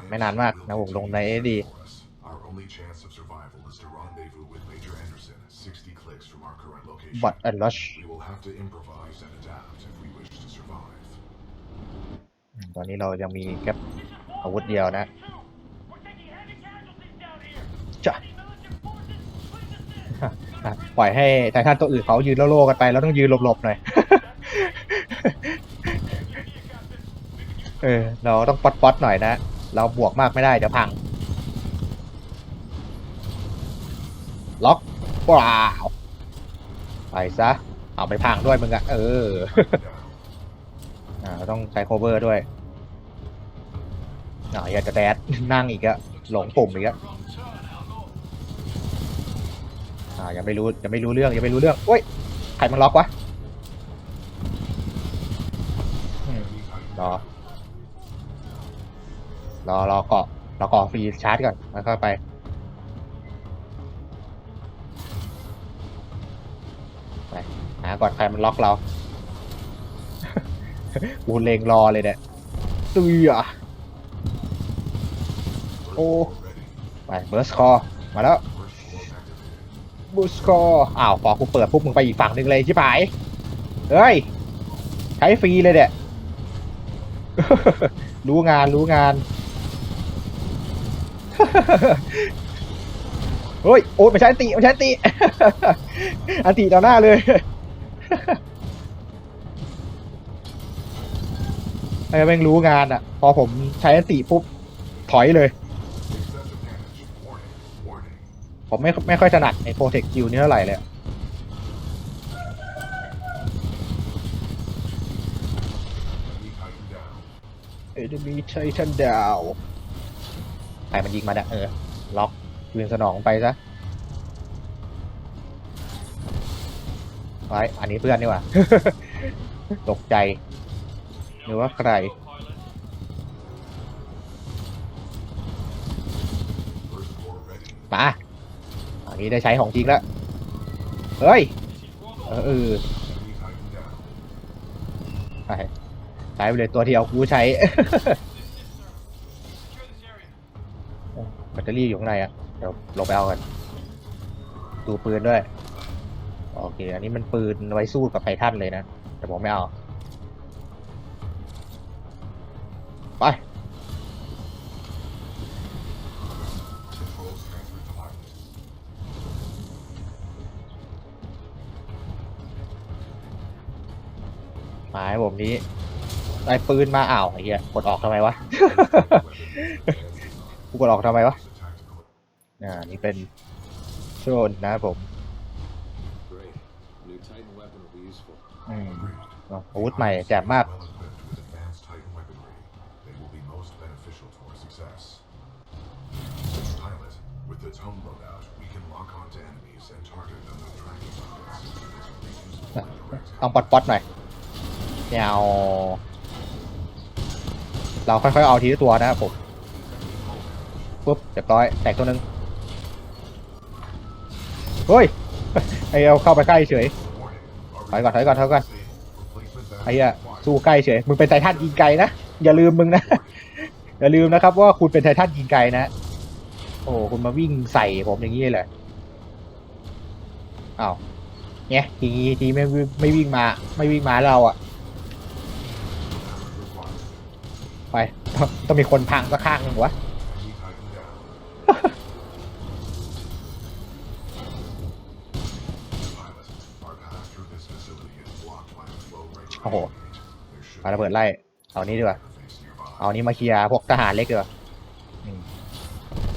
นไม่นานมากนะผมลงในเอดี Our only chance of survival is to rendezvous with Major Anderson, 60 clicks from our current location. บอทแอนด์ลัช We will have to improvise and adapt if we wish to survive. ตอนนี้เรายังมีแค่อาวุธเดียวนะจ้ะอะปล่อยให้ไททันตัวอื่นเขายืนโล่ๆกันไปแล้วต้องยืนหลบๆหน่อย เออ เราต้องป๊อตๆหน่อยนะ เราบวกมากไม่ได้เดี๋ยวพัง ล็อกเปล่าไปซะ เอาไปพังด้วยมึงอะเอออ่าเราต้องใช้โคเวอร์ด้วยอ่าอยากจะแดดนั่งอีกอะหลงปุ่มอีกอะอ่ายังไม่รู้ยังไม่รู้เรื่องยังไม่รู้เรื่องโอ้ยใครมันล็อกวะอืมรอ รอรอเกาะรอเกาะฟรีชาร์จก่อนแล้วค่อยไป ไปหาก่อนใครมันล็อกเรากูเลงรอเลยเนี่ยตือโอ้ไปเบิร์สคอมาแล้วบูสคออ้าวพอกูเปิดปุ๊บมึงไปอีกฝั่งหนึ่งเลยชิบหายเฮ้ย ใช้ฟรีเลยเนี่ยรู้งานรู้งาน เฮ้ยโอ้ยไม่ใช่อันติไม่ใช่อันติ อันติต่อหน้าเลย ไอ้แม่งรู้งานอะ พอผมใช้อันติปุ๊บถอยเลย ผมไม่ไม่ค่อยถนัดในโปรเทคคิวนี่เท่าไหร่เลยเอเดมีไททันดาว รมันยิงมาเนี่ยเออ ล็อกเวียนสนองไปซะไว้อันนี้เพื่อนนี่ว่า ตกใจ หรือว่าใคร มา อันนี้ได้ใช้ของจริงแล้ว เฮ้ย เออไปใช้ไปเลยตัวที่เอากูใช้ แบตเตอรี่อยู่ข้างในอะเดี๋ยวลงไปเอากัน ดูปืนด้วย โอเค อันนี้มันปืนไว้สู้กับไททันเลยนะ แต่ผมไม่เอา ไปหมายผมนี้ได้ปืนมาอ้าวไอ้เหี้ยกดออกทำไมวะ กูกดออกทำไมวะอ่นี่เป็นโซนนะผมอมอาวุธใหม่แจ่มมากต้องปอดปอดหน่อยเนี่ยเอาเราค่อยๆเอาทีละตัวนะครับผม ปุ๊บเรียบร้อยแตกตัวหนึ่งเฮ้ยไอเอาเข้าไปใกล้เฉยถอยก่อนถอยก่อนถอยก่อนไอ้ battery เหี้ย required. สู้ใกล้เฉยมึงเป็นไททันยิงไกลนะอย่าลืมมึงนะอย่าลืมนะครับว่าคุณเป็นไททันยิงไกลนะโอ้คุณมาวิ่งใส่ผมอย่างนี้เลยเหรออ้าวเนี่ยทีนี้ทีไม่ไม่วิ่งมา ไม่วิ่งมาเราอะไปต้องมีคนพังสักข้างหนึ่งวะ There should มาระเบิดไล่ เอานี้ดีกว่า เอานี้มาเคลียร์พวกทหารเล็กดีกว่า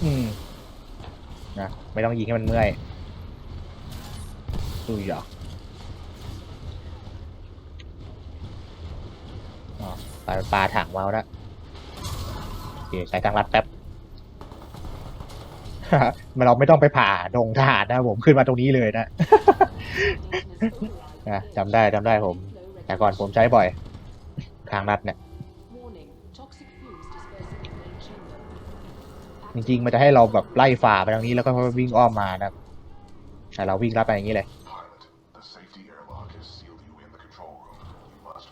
อืมนะไม่ต้องยิงให้มันเมื่อยดูอย่าอ๋อปลาปลาถังมาแล้วโอเคใช้ทางลัดแป๊บมันเราไม่ต้องไปผ่าดงทหารนะผมขึ้นมาตรงนี้เลยนะจำได้จำได้ผม แต่ก่อนผมใช้บ่อย ทางลัดเนี่ย Warning, toxic fumes dispersing in main chamber. จริงๆมันจะให้เราแบบไล่ฝ่าไปทางนี้แล้วก็วิ่งอ้อมมานะแต่เราวิ่งลัดไปอย่างนี้เลย Pilot, the safety airlock has sealed you in the control room. You must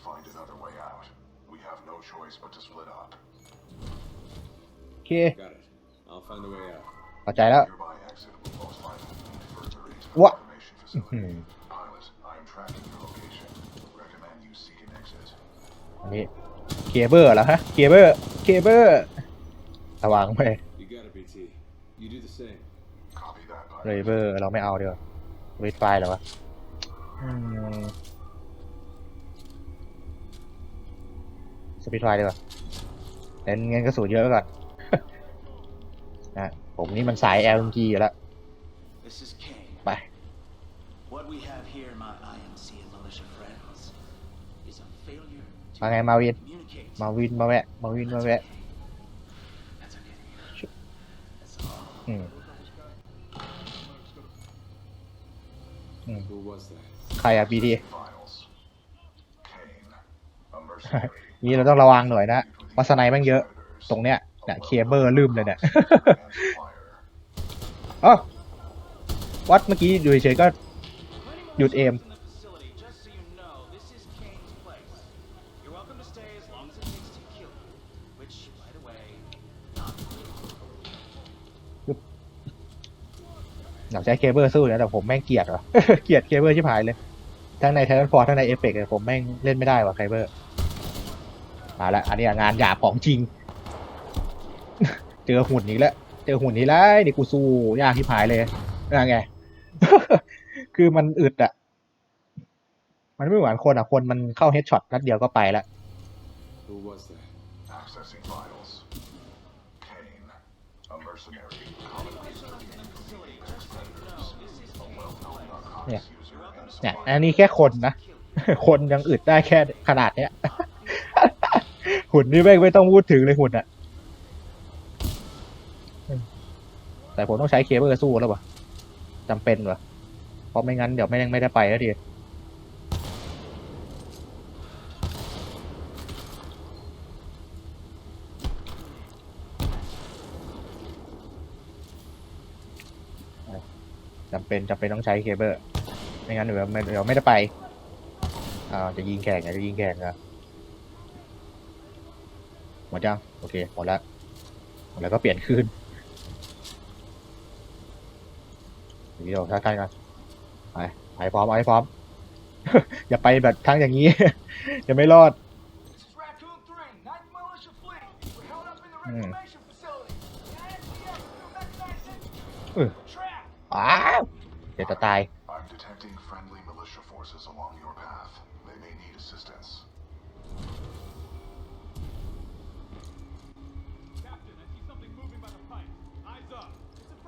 อันนี้เคเบิลเหรอฮะเคเบิลเคเบิลระวังไป You got it, BT. You do the same. Copy that, เร pilot. เบอร์เราไม่เอาเดี๋ยวเวทไฟล์เหรอวะอืมสปีดไฟล์ดีกว่าเน้นเงินกระสุนเยอะไว้ก่อน นะผมนี่มันสาย LMG อยู่แล้ว This is Kane. ไป What we have มาไงมาวิน มาวินมาแวะ มาวินมาแวะอืมอืมใครอะบีดีนี่เราต้องระวังหน่อยนะวัสไนแม่งเยอะ ตรงเนี้ยเนี่ยเคเบิลลืมเลยเนี่ยอ๋อวัดเมื่อกี้อยู่เฉยก็หยุดเอม อยากใช้เคเบิลสู้นะแต่ผมแม่งเกลียดว่ะเกลียดเคเบิลชิบหายเลย ทั้งในไททันฟอร์ทั้งในเอฟเฟกต์ผมแม่งเล่นไม่ได้ว่ะเคเบิลมาละอันนี้งานหยาบของจริง เจอหุ่นนี้แล้วเจอหุ่นนี้แล้วนี่กูสู้ยากที่ผายเลยนะไง คือมันอึดอะ มันไม่เหมือนคนอะ คนมันเข้าเฮดช็อตนัดเดียวก็ไปแล้ว Who was that? Well-known Yeah. narcotics user and เนี่ย อันนี้แค่คนนะ คนยังอึดได้แค่ขนาดเนี้ย หุ่นนี่แม่ไม่ต้องพูดถึงเลยหุ่นอะแต่ผมต้องใช้เคเบิลสู้แล้ววะจำเป็นวะเพราะไม่งั้นเดี๋ยวไม่ไม่ได้ไปแล้วทีจำเป็นจำเป็นต้องใช้เคเบิล ไม่งั้นเดี๋ยวไม่เดี๋ยวไม่ได้ไปอ่าจะยิงแข่งอะจะยิงแข่งอะหมดยังโอเคหมดแล้วหมดแล้วก็เปลี่ยนคืนวิดีโอทักทายกันไปไปพร้อมเอาให้พร้อม อย่าไปแบบทั้งอย่างนี้ จะไม่รอดอ้าวเดี๋ยวจะตาย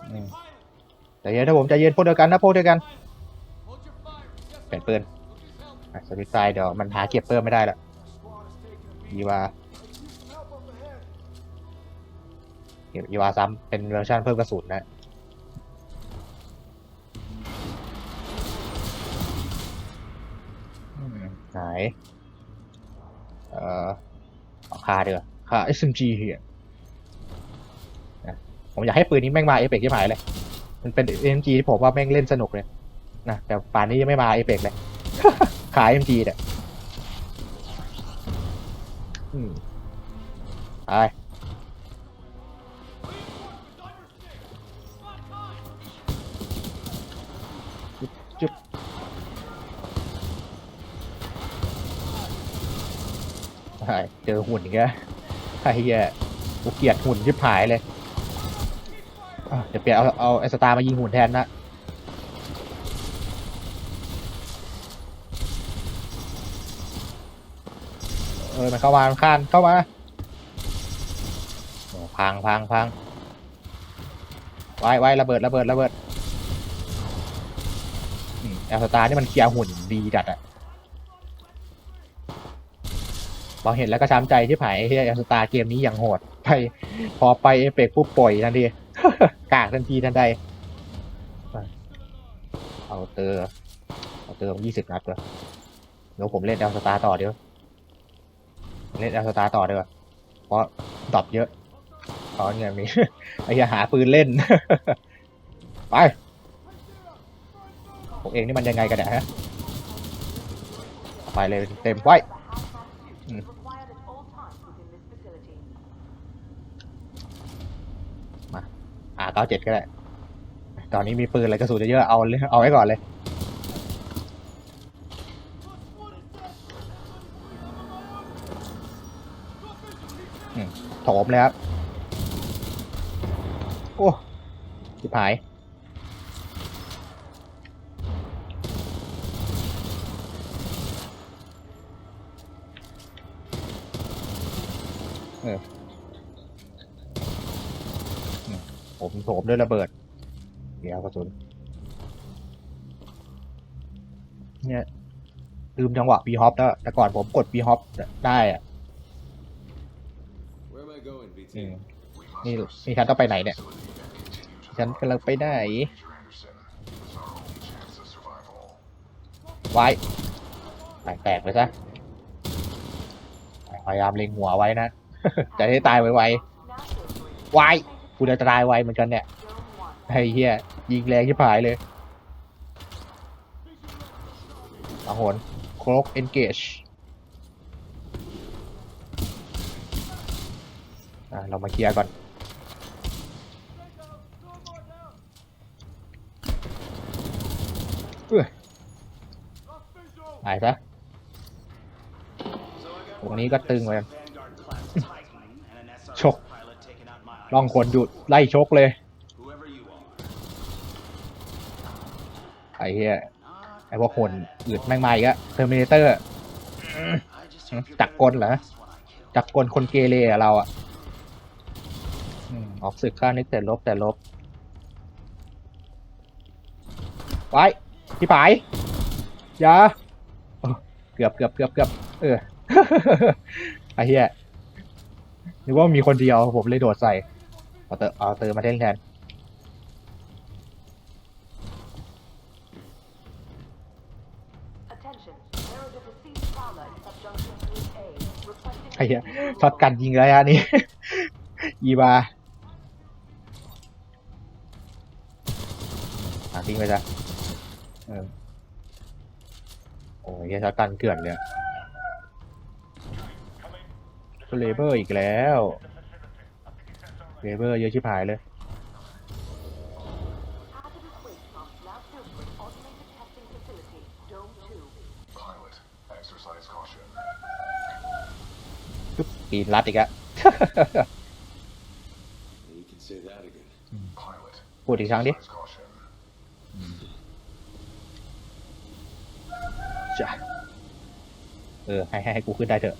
It's a friendly Hmm. pilot. ใจเย็นนะผมใจเย็นพวกเดียวกันนะพวกเดียวกันเปลี่ยนปืนสวิตช์ซ้ายเดี๋ยวมันหาเก็บเพิ่มไม่ได้ละยีวาเก็บยีวาซ้ำเป็นเวอร์ชันเพิ่มกระสุนนะอืมไหนเอ่อเอาคาเดือคา SMG เฮีย ผมอยากให้ปืนนี้แม่งมาเอเปกที่หมายเลย มันเป็น SMG ที่ผมว่าแม่งเล่นสนุกเลยนะแต่ป่านนี้ยังไม่มาเอเปกเลย ขาย SMG เนี่ยอืมไปจุ๊บเจอหุ่นอีกแล้วไอ้เหี้ยกูเกลียดหุ่นที่ผายเลย อะเดี๋ยวเปลี่ยนเอาเอาไอสตาร์มายิงหุ่นแทนนะเออมันเข้ามามันข้านเข้ามาโอ้พังพังพังไว้ไว้ระเบิดระเบิดระเบิดแอลสตาร์นี่มันเคลียร์หุ่นดีจัดอะพอเห็นแล้วก็ช้ำใจที่ผายที่แอลสตาร์เกมนี้อย่างโหดไป พอไปเอฟเฟกต์ปุ๊บปล่อยทันที กากทันทีทันใด เอาเตอร์เอาเตอร์ยี่สิบนัดเลยเดี๋ยวผมเล่นแอลสตาร์ต่อเดี๋ยวเล่นแอลสตาร์ต่อเดี๋ยวาเพราะดรอปเยอะตอนเงี้ยมีไอ้เหี้ยหาปืนเล่น ไปพวกเองนี่มันยังไงกันเนี่ยฮะไปเลยเต็มไว้ ก้าเจ็ดก็ได้ ตอนนี้มีปืนอะไรกระสุนเยอะเอาเลยเอาไว้ก่อนเลย โถมเลยครับ โอ้ชิบหายเอออืม ผมโถมด้วยระเบิด เดี๋ยวกระสุน เนี่ยลืมจังหวะปีฮอปแล้ว แต่ก่อนผมกดปีฮอปได้อะ Where am I going, BT? อืมนี่นี่ฉันต้องไปไหนเนี่ย ฉันกำลังไปไหนไว้แตกแตกไปซะ พยายามเล็งหัวไว้นะ จะได้ตายไวๆไว กูจะตายไวเหมือนกันเนี่ยไอ้เหี้ยยิงแรงที่ผายเลยสังหนโครกเอนเกจอะเรามาเคลียร์ก่อนอ้ยตายซะตรงนี้ก็ตึงเหมือนกัน ล่องคนหยุดไล่ชกเลยไอ้เหี้ยไอ้พวกคนอืดแม่งมาอีกอะเทอร์มินเตอร์จักกลเหรอจับกลคนเกเรเราอะออกศึกข้านึกแต่ลบแต่ลบไว้พี่ผายอย่าเกือบเกือบเกือบเกือบเออไอ้เหี้ยนึกว่ามีคนเดียวผมเลยโดดใส่ เอาเตอเอาเตอมาเล่นแทน Attention, there is a deceased prowler in subjunction 3A requesting ไอ้เหี้ยช็อตกันยิงระยะนี้ อีบาหาทิ้งไปซะเออโอ้ยเหี้ยช็อตกันเกลื่อนเลยเลเบอร์อีกแล้ว เลเบอร์เยอะชิบหายเลย hazardous waste from lab filtering automated testing facility, Dome 2. Pilot, exercise caution. ปึ๊บปีนรัดอีกอะ You can say that again. Pilot, พูดอีกครั้งดิ exercise caution. จ้ะเออ ให้ให้ให้กูขึ้นได้เถอะ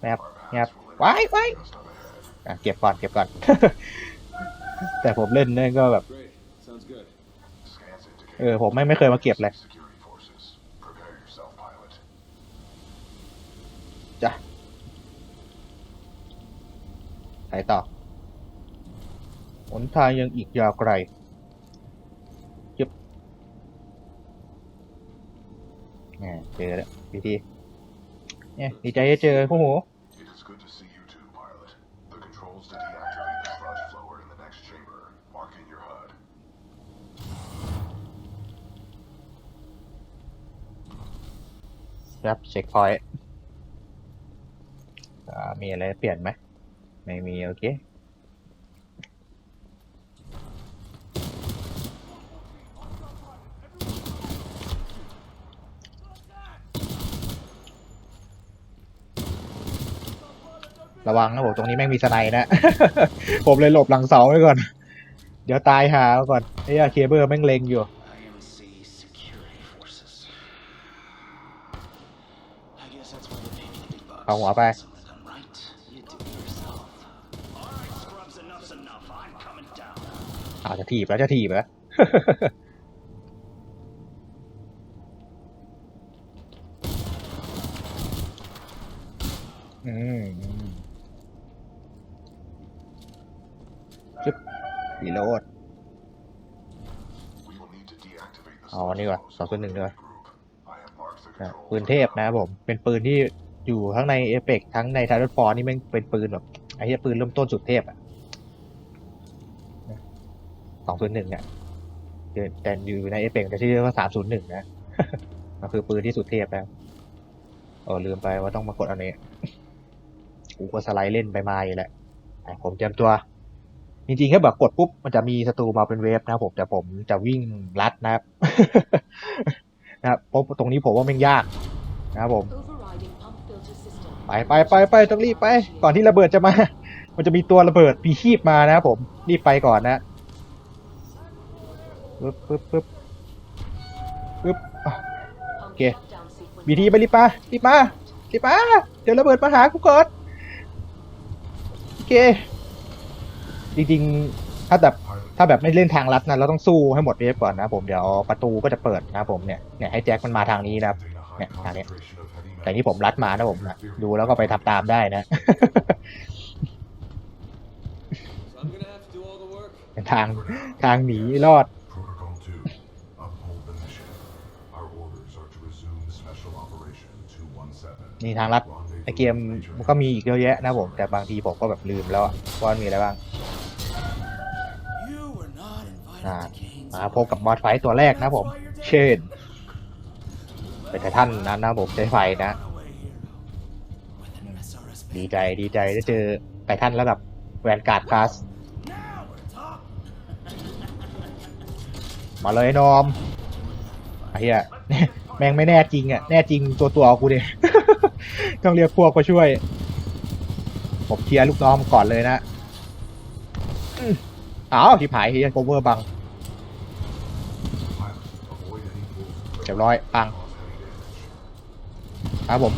แมบ our แมบ paths will ไว้ไว้ intersect just up ahead. อะเก็บก่อนเก็บก่อน แต่ผมเล่นเนี่ยก็แบบ Great. Sounds good. Scans indicate เออ ผมไม่ไม่เคยมาเก็บเลย security forces. Prepare yourself, pilot. จ้ะไปต่อหนทางยังอีกยาวไกลจึบแหมเจอแล้วพีที เนี่ยดีใจจะเจอพวกหมู It is good to see you too, pilot. The controls to deactivate the sludge flower in the next chamber. Mark in your HUD. ครับเช็คพอยต์อ่ามีอะไรเปลี่ยนไหม ไม่มี โอเค ระวังนะผมตรงนี้แม่งมีสไนนะ ผมเลยหลบหลังเสาไว้ก่อน เดี๋ยวตายหาก่อนไอ้ยาเคเบิลแม่งเลงอยู่เอาหัวไปเอาจะถีบแล้วจะถีบแล้ว รีโหลด We will need to deactivate the เอาอันนี้ก่อน sludge สองตัวหนึ่งด้วย group. I have marked the นะ controls ปืนเทพนะครับผม เป็นปืนที่อยู่ทั้งในเอเ x ทั้งในไททันฟอร์นี่แม่งเป็นปืนแบบไอ้เหี้ยปืนเริ่มต้นสุดเทพอะสองศูนย์หนึ่งเนี่ยแต่อยู่ในเอเ x จะชื่อว่าสามศูนย์หนึ่งนะมันคือปืนที่สุดเทพแล้วเออลืมไปว่าต้องมากดอันนี้กูก็สไลด์เล่นไปมาอยู่แหละอะผมเตรียมตัว จริงๆแค่แบบกดปุ๊บมันจะมีศัตรูมาเป็นเวฟนะครับผมแต่ผมจะวิ่งลัดนะครับนะครับเพราะตรงนี้ผมว่าม่งยากนะครับผมไปไปไปไปต้องรีบไป ก่อนที่ระเบิดจะมา มันจะมีตัวระเบิดปีชีพมานะครับผมรีบไปก่อนนะปึ๊บปึ๊บปึ๊บปึ๊บโอะ Pump Okay. shutdown sequence. บีทีไปรีบมารีบมารีบมาเดี๋ยวระเบิดมาหากูก่อนโอเค จริงๆ ถ้าแบบถ้าแบบไม่เล่นทางลัดนะเราต้องสู้ให้หมดเวฟก่อนนะผมเดี๋ยวประตูก็จะเปิดนะผมเนี่ยเนี่ยให้แจ็คมันมาทางนี้นะครับ contain a high Yeah, got it. concentration of heavy แต่นี่ผมรัดมานะผมนะดูแล้วก็ไปทำตามได้นะ เป็นทางทางหนีรอดนี่ทางลัดในเกมมันก็มีอีกเยอะแยะนะผม แต่บางทีผมก็แบบลืมแล้วว่ามันมีอะไรบ้าง อ่ามาพบกับมอดไฟตัวแรกนะผม เชนเป็นไททันนั้นนะผมใช้ไฟนะ ดีใจดีใจได้เจอไททันระดับแวนการ์ดคลาสมาเลยนอมไอ้เหี้ยแม่งไม่แน่จริงอะ แน่จริงตัวตัวกูเนี่ยต้องเรียกพวกมาช่วย ผมเคลียร์ลูกน้องก่อนเลยนะ อืมอ้าวที่ผายเฮียโคเวอร์บัง Pilot, avoid any movement เรียบร้อยปัง cause heavy damage. ครับผม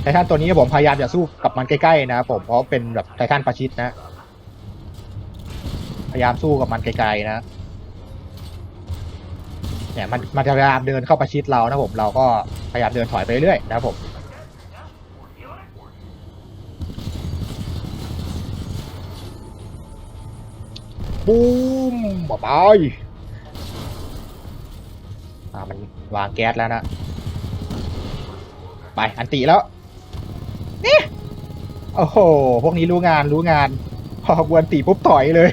ไททันตัวนี้ผมพยายามจะสู้กับมันใกล้ๆนะครับผมเพราะเป็นแบบไททันประชิดนะ พยายามสู้กับมันไกลๆนะเนี่ยมันมันจะพยายามเดินเข้าประชิดเรานะผมเราก็พยายามเดินถอยไปเรื่อยนะครั บผมบูมบายอ่ามันวางแก๊สแล้วนะ ไปอันติแล้วนี่โอ้โห พวกนี้รู้งานรู้งาน พอกวนตีปุ๊บถอยเลย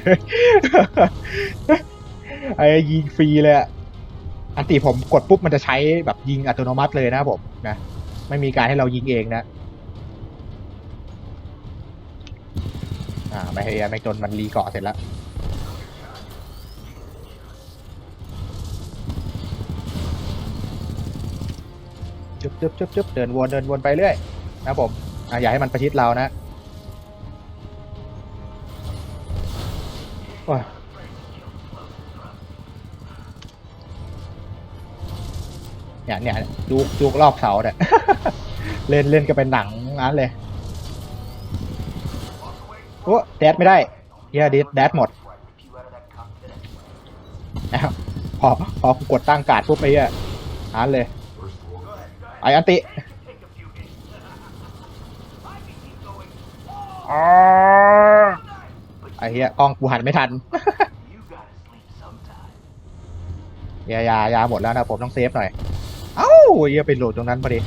ไอ้ยิงฟรีเลยอะอันติผมกดปุ๊บมันจะใช้แบบยิงอัตโนมัติเลยนะผมนะ ไม่มีการให้เรายิงเองนะอ่าไม่ให้ไม่จนมันรีเกาะเสร็จแล้ว จุบจุบจุบจุบเดินวนเดินวนไปเรื่อยนะผมอะอย่าให้มันประชิดเรานะโอ้ยเนี่ยเนี่ยดูดูรอบเสาเนี่ย เล่นเล่นก็เป็นหนังนั้นเลยโอ้แดดไม่ได้เฮียดิแดดหมดอ้าวพอพอกูกดตั้งการ์ดปุ๊บไปเฮียอันเลย ไออันติอ๋อไอเฮียกล้องกูหันไม่ทันยายายาหมดแล้วนะผมต้องเซฟหน่อย เอ้าเฮียไปโหลดตรงนั้นพอดี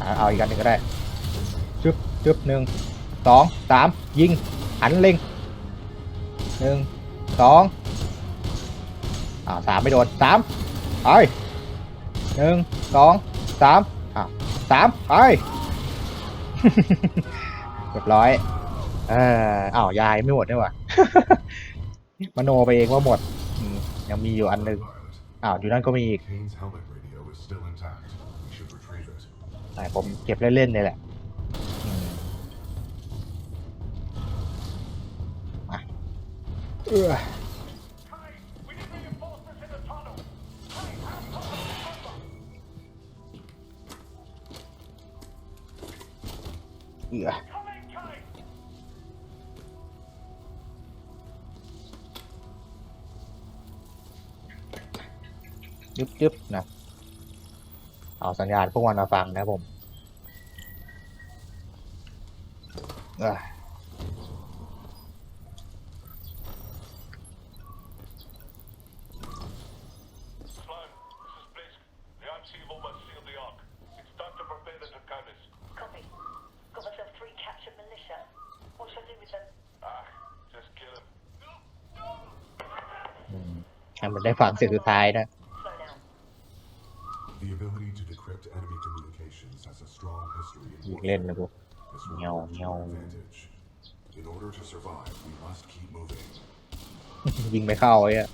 อะเอาอีกอันหนึ่งก็ได้จึ๊บจึ๊บหนึ่งสองสามยิงหันเล็งหนึ่งสองอ่าสามไม่โดนสามไป หนึ่งสองสามอะสามไป เรียบร้อย เอออ้าวยายไม่หมดนี่หว่ามโนไปเองว่าหมดอืมยังมีอยู่อันหนึง Pilot, อ้าวอยู่นั่นก็มีอีก Kane's helmet radio is still intact. We should retrieve it. แต่ผมเก็บเล่นๆเลยแหละอืมมาเออ เอือยึบยึบนะ เอาสัญญาณพวกมันมาฟังนะผมอ่า Slime, this is Blisk. The Unseeable must seal the Ark. It's time to prepare the Dracanis. Copy. Got myself three captured militia. What should I do with them? Ah, just kill him. อืมให้มันได้ฟังเสียงสุดท้ายนะ Slow down. The ability to decrypt enemy communications has a strong history in อีก warfare. เล่นนะกู This will Meow, work to our meow. advantage. In order to survive, we must keep moving. ยิงไม่เข้าไอ้อะ